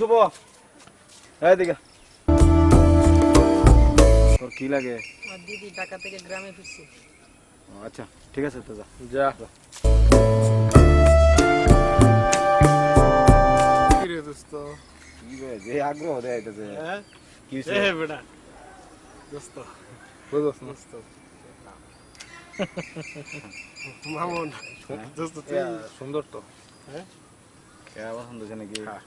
শুভ। এই দিকে। তোর কি লাগে? দিদি ঢাকা থেকে গ্রামে ফিরছে। ও, আচ্ছা ঠিক আছে তো যা। যা। কি দোস্ত? যে আগ্রহ হ্যাঁ? কি হইছে? এ বেটা। দোস্ত। বুঝছ দোস্ত। মামুন। দোস্ত সুন্দর তো। হ্যাঁ? কে পছন্দ নাকি হ্যাঁ।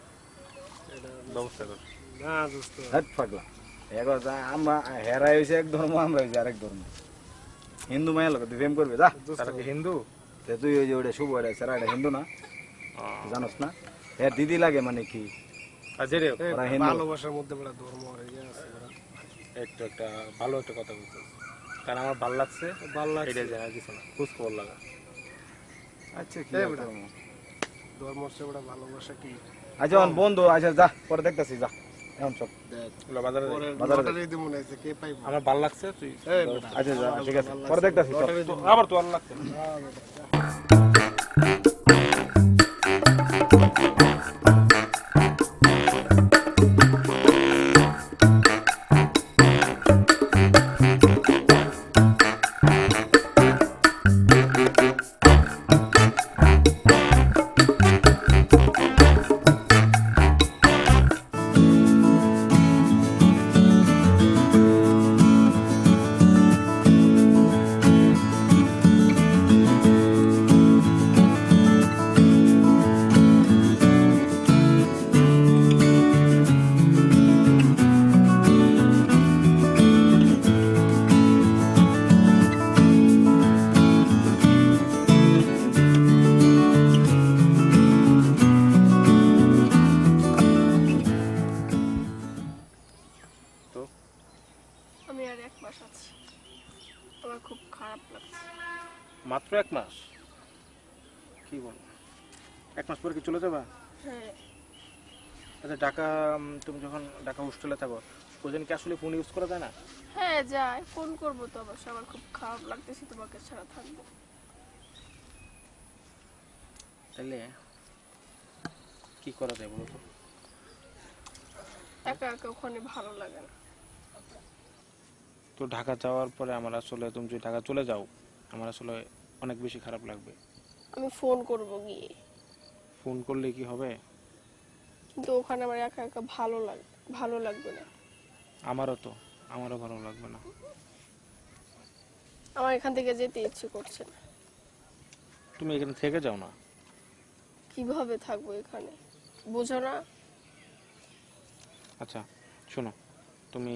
না দোস্ত। হাট পাগলা। এবার যা আমরা হেরা হয়েছে এক ধর্ম আমরা হয়েছে আরেক ধর্ম। হিন্দু মায়ের লোক তুই প্রেম করবে যা। হিন্দু? তে তুই ওই যে ওটা শুভ এটা সেরা এটা হিন্দু না? জানোস না? হ্যাঁ দিদি লাগে মানে কি? আচ্ছা। ভালোবাসার মধ্যে বড় ধর্ম ইয়ে আছে বড়। একটু একটা ভালো একটা কথা বলতে কারণ আমার ভালো লাগছে ভালো লাগছে। এটা কিছু না। খোঁজ খবর লাগা। আচ্ছা কি ধর্ম? ধর্ম সে বড় ভালোবাসা কি? আচ্ছা এখন বন্ধু আচ্ছা যা পরে দেখতেছি যা। এখন সব বাজারে বাজারে লটারি হয়েছে কে পাইব? আমার ভালো লাগছে তুই আচ্ছা যা ঠিক আছে পরে দেখতেছি আবার তো ভালো লাগছে কি বল? এক মাস পরে কি চলে যাবা? হ্যাঁ। আচ্ছা ঢাকা তুমি যখন ঢাকা হোস্টেলে থাকো ওইদিন কি আসলে ফোন ইউজ করা যায় না? হ্যাঁ যাই ফোন করব তো অবশ্য আমার খুব খারাপ লাগতেছে তোমাকে ছাড়া থাকব। তাহলে কি করা যায় বলো তো? একা একা ওখানে ভালো লাগে না। তো ঢাকা যাওয়ার পরে আমার আসলে তুমি যদি ঢাকা চলে যাও আমার আসলে অনেক বেশি খারাপ লাগবে। আমি ফোন করব গিয়ে। ফোন করলে কি হবে? কিন্তু ওখানে আমার একা একা ভালো লাগে ভালো লাগবে না। আমারও তো আমারও ভালো লাগবে না। আমার এখান থেকে যেতে ইচ্ছে করছে না। তুমি এখানে থেকে যাও না? কীভাবে থাকব এখানে? বুঝো না? আচ্ছা শোনো তুমি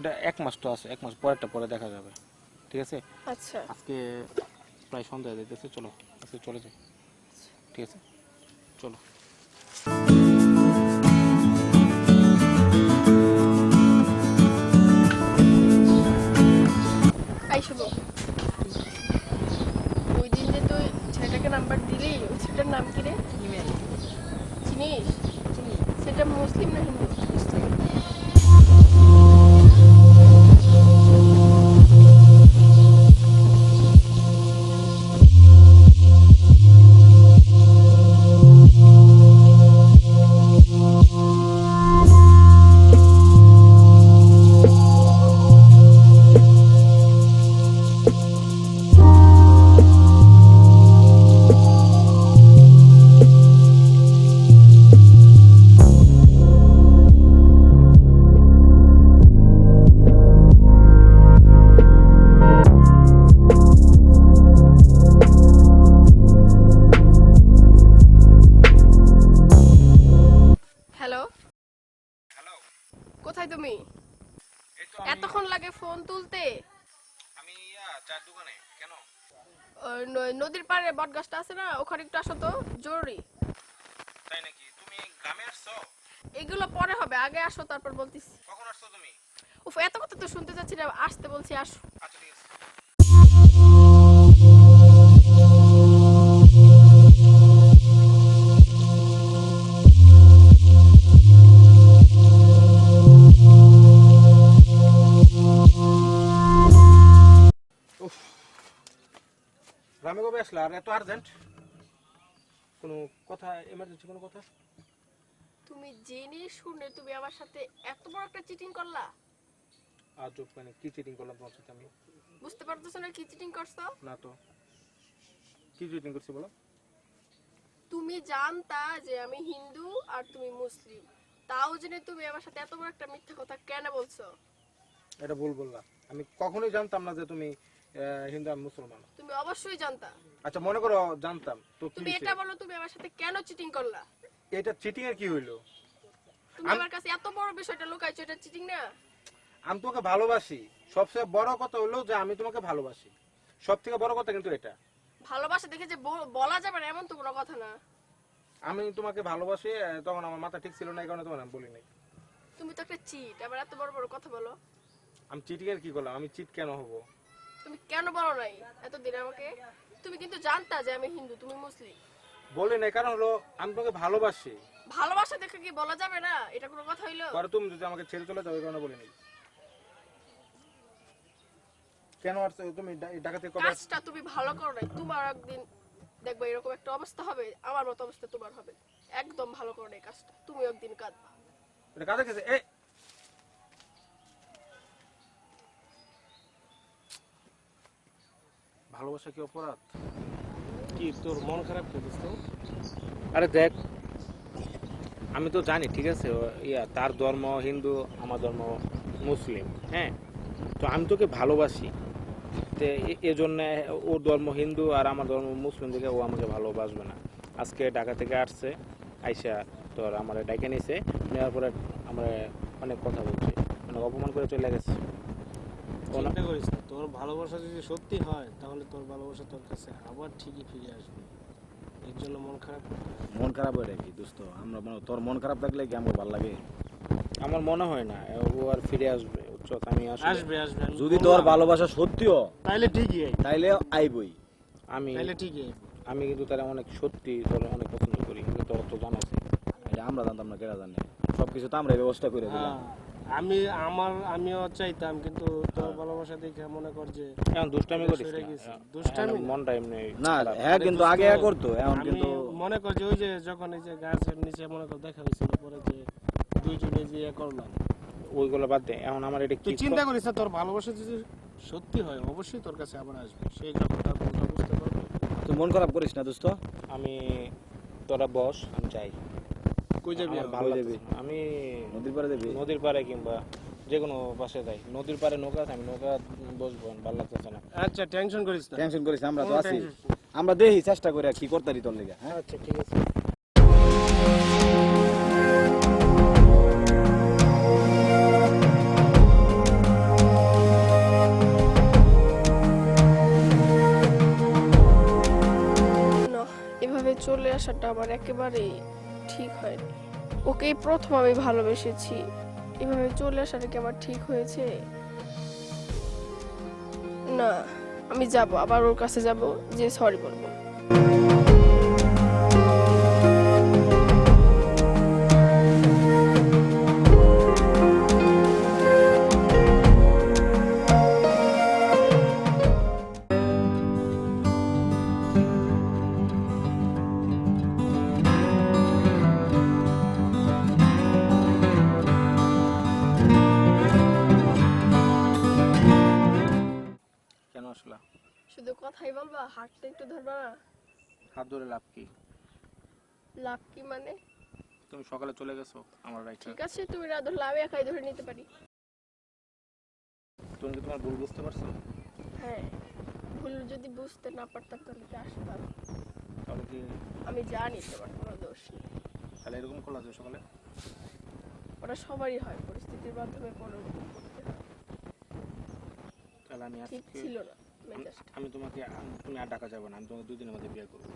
এটা এক মাস তো আছে এক মাস পরেরটা পরে দেখা যাবে ঠিক আছে? আচ্ছা। আজকে প্রায় সন্ধ্যা দিতেছে চলো আজকে চলে যাই। ঠিক আছে? চলো। ওই দিন যে তুই ছেলেটাকে নাম্বার দিলি ওই ছেলেটার নাম কি রে? ইমেল। চিনিস? সেটা মুসলিম না হিন্দু? তুমি? এতক্ষণ লাগে ফোন তুলতে? আমি চার দোকানে কেন? নদীর পাড়ে বটগাছটা আছে না ওখানে একটু আসো তো জরুরি। তাই নাকি? তুমি গ্রামে আসছো? এগুলো পরে হবে আগে আসো তারপর বলতিস। কখন আসছো তুমি? উফ এত কথা তো শুনতে চাচ্ছি না আসতে বলছি আসো। গ্রামে কবে আসলে? আর এত আর্জেন্ট কোনো কথা এমার্জেন্সি কোনো কথা? তুমি জেনে শুনে তুমি আমার সাথে এত বড় একটা চিটিং করলা? আর মানে কি চিটিং করলাম তোমার সাথে আমি? বুঝতে পারতেছো না কি চিটিং করছ? না তো। কি চিটিং করছি বলো? তুমি জানতা যে আমি হিন্দু আর তুমি মুসলিম। তাও জেনে তুমি আমার সাথে এত বড় একটা মিথ্যা কথা কেন বলছো? এটা ভুল বললা। আমি কখনোই জানতাম না যে তুমি হিন্দু আমি মুসলমান। তুমি অবশ্যই জানতা। আচ্ছা মনে করো জানতাম তো তুমি এটা বলো তুমি আমার সাথে কেন চিটিং করলা? এটা চিটিং এর কি হইল? তুমি আমার কাছে এত বড় বিষয়টা লুকাইছো এটা চিটিং না? আমি তোমাকে ভালোবাসি। সবচেয়ে বড় কথা হলো যে আমি তোমাকে ভালোবাসি। সব থেকে বড় কথা কিন্তু এটা। ভালোবাসা দেখে যে বলা যাবে না এমন তো কোনো কথা না। আমি তোমাকে ভালোবাসি তখন আমার মাথা ঠিক ছিল না এই কারণে তোমার আমি বলি নাই। তুমি তো একটা চিট আবার এত বড় বড় কথা বলো। আমি চিটিং এর কি করলাম? আমি চিট কেন হব? তুমি কেন বলো নাই? এতদিন আমাকে? তুমি কিন্তু জানতা যে আমি হিন্দু তুমি মুসলিম। বলি নাই কারণ হলো আমি তোমাকে ভালোবাসি। ভালোবাসা দেখে কি বলা যাবে না? এটা কোনো কথা হইল? পরে তুমি যদি আমাকে ছেড়ে চলে যাও এই কারণে বলি নাই। কেন আর তুমি ডাকাতি কবে কাজটা তুমি ভালো করো নাই। তোমার একদিন দেখবে এরকম একটা অবস্থা হবে আমার মতো অবস্থা তোমার হবে। একদম ভালো করো নাই কাজটা। তুমি একদিন কাঁদবা। এটা কাজে গেছে ভালোবাসা কি অপরাধ? কি তোর মন খারাপ কি দোস্ত আরে দেখ আমি তো জানি ঠিক আছে? ইয়া তার ধর্ম হিন্দু আমার ধর্ম মুসলিম হ্যাঁ? তো আমি তোকে ভালোবাসি। তো এজন্য ওর ধর্ম হিন্দু আর আমার ধর্ম মুসলিম থেকে ও আমাকে ভালোবাসবে না। আজকে ঢাকা থেকে আসছে আইসা তোর আমার ডাকে নিয়েছে নেওয়ার পরে আমরা অনেক কথা বলছি মানে অপমান করে চলে গেছে। করিস তোর ভালোবাসা যদি সত্যি হয় তাহলে তোর ভালোবাসা তোর কাছে আবার ঠিকই ফিরে আসবে। এর জন্য মন খারাপ। মন খারাপ হয়ে কি দোস্ত আমরা মনে- তোর মন খারাপ থাকলে কি আমার ভালো লাগে? আমার মনে হয় না ও আর ফিরে আসবে? আমি আসবে আসবে যদি তোর ভালোবাসা সত্যিও তাইলে ঠিকই তাইলে আইবই। আমি তাইলে ঠিকই আমি কিন্তু তারা অনেক সত্যি তোর অনেক পছন্দ করি কিন্তু তোর তো এটা আমরা জানতাম না কেরা জানে? সবকিছু তো আমরা ব্যবস্থা করে দিলাম। হ্যাঁ, আমি আমার আমিও চাইতাম কিন্তু তোর ভালোবাসা দেখে মনে কর যে এখন দুষ্টামি করিস। গেছি। দুষ্টামি না। মনটা এমনি না হ্যাঁ কিন্তু আগে হ্যাঁ করতো এখন কিন্তু মনে কর যে ওই যে যখন এই যে গাছের নিচে মনে কর দেখা হয়েছিল পরে যে দুইজনে যে ইয়ে করলাম। ওইগুলো বাদ দে এখন আমার এটা কি তুই চিন্তা করিস না তোর ভালোবাসা যদি সত্যি হয় অবশ্যই তোর কাছে আবার আসবে। সেই যখন তার বুঝতে পারবে। তুই মন খারাপ করিস না দোস্ত। আমি তোরা বস আমি চাই কই যাবি? ভালো যাবি? আমি নদীর পাড়ে যাবি? নদীর পাড়ে কিংবা যে কোনো পাশে যাই। নদীর পাড়ে নৌকা আছে আমি নৌকা বসবো ভালো লাগতেছে না। আচ্ছা টেনশন করিস না। টেনশন করিস আমরা তো আছি। আমরা দেখি চেষ্টা করে কি করতারি তোর লেগে হ্যাঁ? আচ্ছা ঠিক আছে। না এভাবে চলে আসাটা আমার একেবারেই ঠিক হয়নি ওকেই প্রথম আমি ভালোবেসেছি। এভাবে চলে আসাটা কি আমার ঠিক হয়েছে? না, আমি যাব, আবার ওর কাছে যাব, যে সরি বলব। হাতটা একটু ধরবা? হাত ধরে লাভ কি? লাভ কি মানে? তুমি সকালে চলে গেছো আমার রাইট ঠিক আছে তুমি না ধরলে আমি একাই ধরে নিতে পারি। তুমি কি তোমার ভুল বুঝতে পারছ? হ্যাঁ ভুল যদি বুঝতে না পারতাম তাহলে কি আসতাম? তাহলে কি আমি জানি তোমার কোনো দোষ নেই। তাহলে এরকম করলা যে সকালে? ওটা সবারই হয় পরিস্থিতির মাধ্যমে কোনো করতে হয়। তাহলে আমি ঠিক ছিল না। আমি তোমাকে তুমি আর ডাকা যাবে না আমি তোমাকে দুদিনের মধ্যে বিয়ে করব।